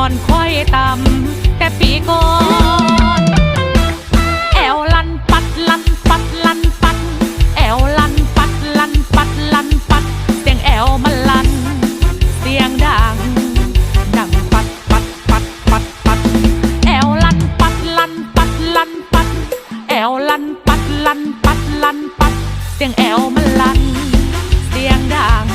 อนค่อยต่ำแต่ปีก่อนแอวลันปัดลันปัดลันปัด แอวลันปัดลันปัดลันปัด เสียงแอวมันลัน เสียงดัง ดังปัดปัดปัดปัดปัด แอวลันปัดลันปัดลันปัด แอวลันปัดลันปัดลันปัด เสียงแอวมันลัน เสียงดัง